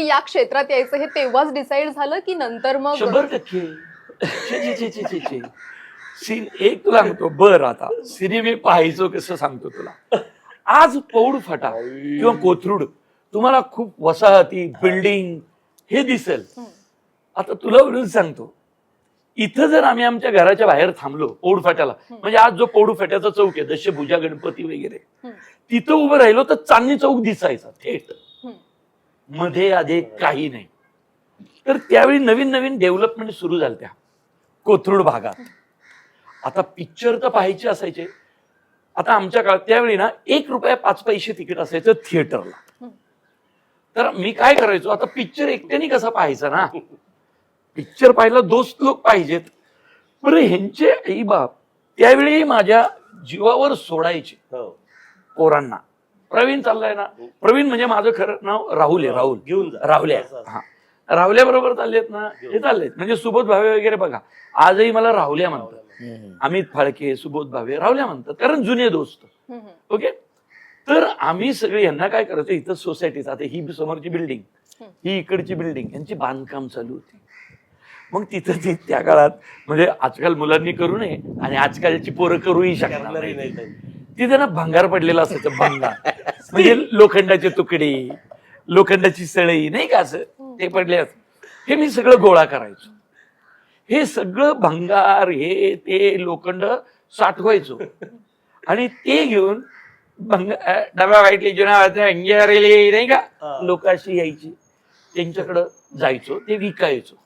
तरी या क्षेत्रात यायचं हे तेव्हाच डिसाईड झालं की नंतर मग शंभर टक्के. छे, छे, छे, छे, छे, छे. सी- एक तुला सांगतो. बर आता. सिनेमे पाहायचो कसं सांगतो तुला. आज पौड फाटा किंवा कोथरूड तुम्हाला खूप वसाहती बिल्डिंग हे दिसेल. आता तुला वरून सांगतो. इथं जर आम्ही आमच्या घराच्या बाहेर थांबलो पौड फाट्याला म्हणजे आज जो पौड फाट्याचा चौक आहे दशभुजा गणपती वगैरे. तिथं उभं राहिलो तर चांदणी चौक दिसायचा थेट. मध्ये आधे काही नाही. तर त्यावेळी नवीन नवीन डेव्हलपमेंट सुरू झाल्या कोथरूड भागात. आता पिक्चर तर पाहायचे असायचे. आता आमच्या काळात त्यावेळी ना एक रुपया पाच पैसे तिकीट असायचं थिएटरला. तर मी काय करायचो? आता पिक्चर एकट्याने कसा पाहायचा ना? पिक्चर पाहायला दोस्त लोक पाहिजेत. बरं ह्यांचे आई बाप त्यावेळी माझ्या जीवावर सोडायचे. हो. पोरांना. प्रवीण चाललाय ना. प्रवीण म्हणजे माझं खरं नाव राहुल आहे राहुल. घेऊन जा. राहुल्या असं, असं. हा. राहुल्या बरोबर चाललेत ना हे चाललेत. म्हणजे सुबोध भावे वगैरे बघा आजही मला राहुल्या म्हणतात. अमित फाळके सुबोध भावे राहुल्या म्हणतात. कारण जुने दोस्त. ओके? तर आम्ही सगळे यांना काय करायचो? इथं सोसायटीत आता ही समोरची बिल्डिंग ही इकडची बिल्डिंग यांची बांधकाम चालू होती. मग तिथं ती त्या काळात म्हणजे आजकाल मुलांनी करू नये आणि आजकालची पोरं करूही शकणार नाही. तिथे ना भंगार पडलेला असायचं भंगार. म्हणजे लोखंडाचे तुकडे लोखंडाची सळई नाही का असं? ते पडले असं. हे मी सगळं गोळा करायचो. हे सगळं भंगार हे ते लोखंड साठवायचो आणि ते घेऊन भंग डबा वाईटली जुना अंगेवारीली नाही का. लोक अशी यायची. त्यांच्याकडं जायचो ते विकायचो.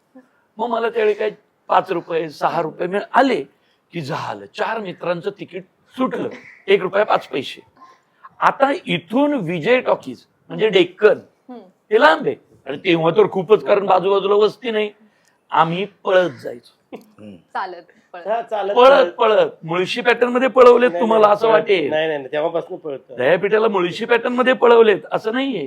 मग मला त्यावेळी काय पाच रुपये सहा रुपये मिळ आले की झालं. चार मित्रांचं तिकीट सुटलं. एक रुपया पाच पैसे. आता इथून विजय टॉकीज म्हणजे डेक्कन. ते लांब आहे. आणि तेव्हा तर खूपच कारण बाजूबाजूला वस्ती नाही. आम्ही पळत जायचो. चालत पळत. हा, चालत पळत पळत. मुळशी पॅटर्नमध्ये पळवलेत नाही, तुम्हाला नाही, असं पळत- वाटेल. नाही नाही नाही, तेव्हापासून पळत. दयापीठाला मुळशी पॅटर्नमध्ये पळवलेत असं नाहीये.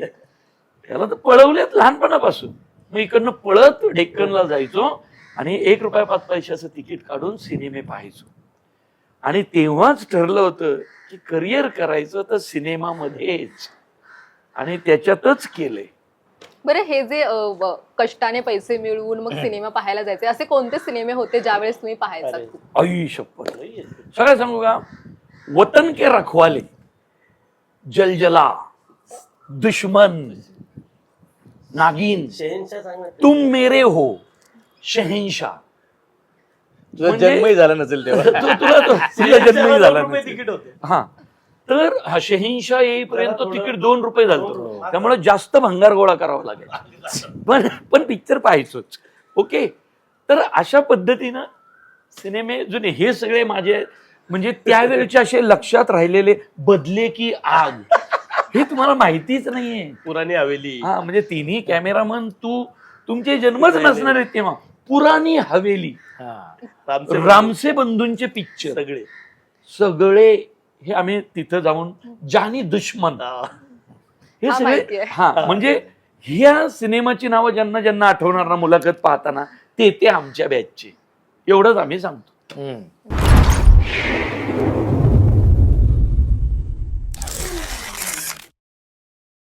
त्याला तर पळवलेत लहानपणापासून. मग इकडनं पळत डेक्कनला जायचो आणि एक रुपया पाच पैशाचं तिकीट काढून सिनेमे पाहायचो. आणि तेव्हाच ठरलं होतं की करिअर करायचं तर सिनेमामध्येच. आणि त्याच्यातच केलंय. बरं हे जे कष्टाने पैसे मिळवून मग सिनेमा पाहायला जायचे असे कोणते सिनेमे होते ज्यावेळेस तुम्ही पाहायचा? आई शपथ सगळं सांगू का? वतन के रखवाले जलजला दुश्मन नागिन शहेनशाह सांग ना. तुम मेरे हो शहनशाह. तुझा म्हणजे- जन्मही झाला नसेल तेव्हा. तो तुला तो तुझा जन्मही झाला रुपये नसेल. तिकीट होते. हा. तर हा शहनशाह येईपर्यंत तिकीट दोन रुपये झालं रुपये. त्यामुळे जास्त भंगार गोळा करावा लागेल पण पण पिक्चर पाहायचोच. ओके तर अशा पद्धतीनं सिनेमे जुने हे सगळे माझे म्हणजे त्यावेळेचे असे लक्षात राहिलेले बदले की आग. हे तुम्हाला माहितीच नाहीये. पुराणी हवेली. हा म्हणजे तिन्ही कॅमेरामन तू तुमचे जन्मच नसणार आहेत तेव्हा. पुराणी हवेली रामसे बंधूंचे पिक्चर सगळे सगळे हे आम्ही तिथं जाऊन जानी दुश्मन हा. सगळे. हा म्हणजे ह्या सिनेमाची नावं ज्यांना ज्यांना आठवणार ना मुलाखत पाहताना ते ते आमच्या बॅचचे एवढंच आम्ही सांगतो.